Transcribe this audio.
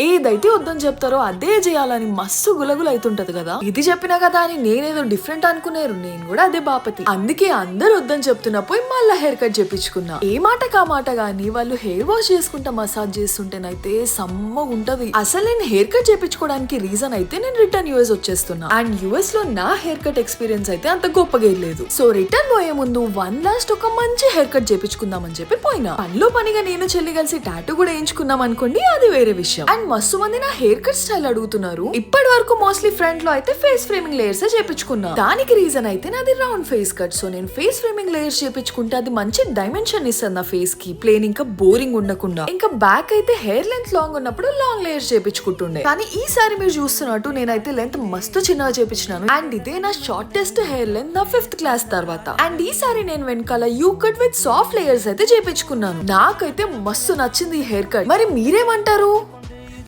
ఏదైతే వద్దని చెప్తారో అదే చేయాలని మస్తు గులగులు అవుతుంటది కదా. ఇది చెప్పినా కదా అని నేనేదో డిఫరెంట్ అనుకునేరు. నేను కూడా అదే బాపతి. అందుకే అందరు వద్దని చెప్తున్నా పోయి మళ్ళా హెయిర్ కట్ చేపించుకున్నా. ఏ మాట కా మాట గానీ వాళ్ళు హెయిర్ వాష్ చేసుకుంటా మసాజ్ చేస్తుంటేనైతే సమ్మ ఉంటది. అసలు నేను హెయిర్ కట్ చేపించుకోవడానికి రీజన్ అయితే నేను రిటర్న్ యూఎస్ వచ్చేస్తున్నా. అండ్ యూఎస్లో నా హెయిర్ కట్ ఎక్స్పీరియన్స్ అయితే అంత గొప్పగా లేదు. సో రిటర్న్ పోయే ముందు వన్ లాస్ట్ ఒక మంచి హెయిర్ కట్ చేపించుకుందామని చెప్పి పోయినా. పనిలో పనిగా నేను చెల్లి కలిసి టాటూ కూడా వేయించుకుందాం అనుకోండి అది వేరే విషయం. అండ్ మస్తు మంది నా హెయిర్ కట్ స్టైల్ అడుగుతున్నారు. ఇప్పటి వరకు మోస్ట్లీ ఫ్రంట్లో అయితే ఫేస్ ఫ్రేమింగ్ లేయర్స్ చేపించుకున్నా. దానికి రీజన్ అయితే నాది రౌండ్ ఫేస్ కట్ సో నేను ఫేస్ ఫ్రేమింగ్ లేయర్స్ చేపించుకుంటే అది మంచి డైమెన్షన్ ఇస్తుంది నా ఫేస్కి. ప్లేన్ ఇంకా బోరింగ్ ఉండకుండా. ఇంకా బ్యాక్ అయితే హెయిర్ లెంత్ లాంగ్ ఉన్నప్పుడు లాంగ్ లేయర్స్ చేపించుకుంటుండే. కానీ ఈసారి మీరు చూస్తున్నట్టు నేనైతే లెంత్ మస్తు చిన్నగా చేపించినాను. అండ్ ఇదే నా షార్టెస్ట్ హెయిర్ లెంత్ నా ఫిఫ్త్ క్లాస్ తర్వాత. అండ్ ఈసారి నేను వెనకాల U cut with soft layers అయితే చేపించుకున్నాను. నాకైతే మస్తు నచ్చింది ఈ హెయిర్ కట్ మరి మీరేమంటారు?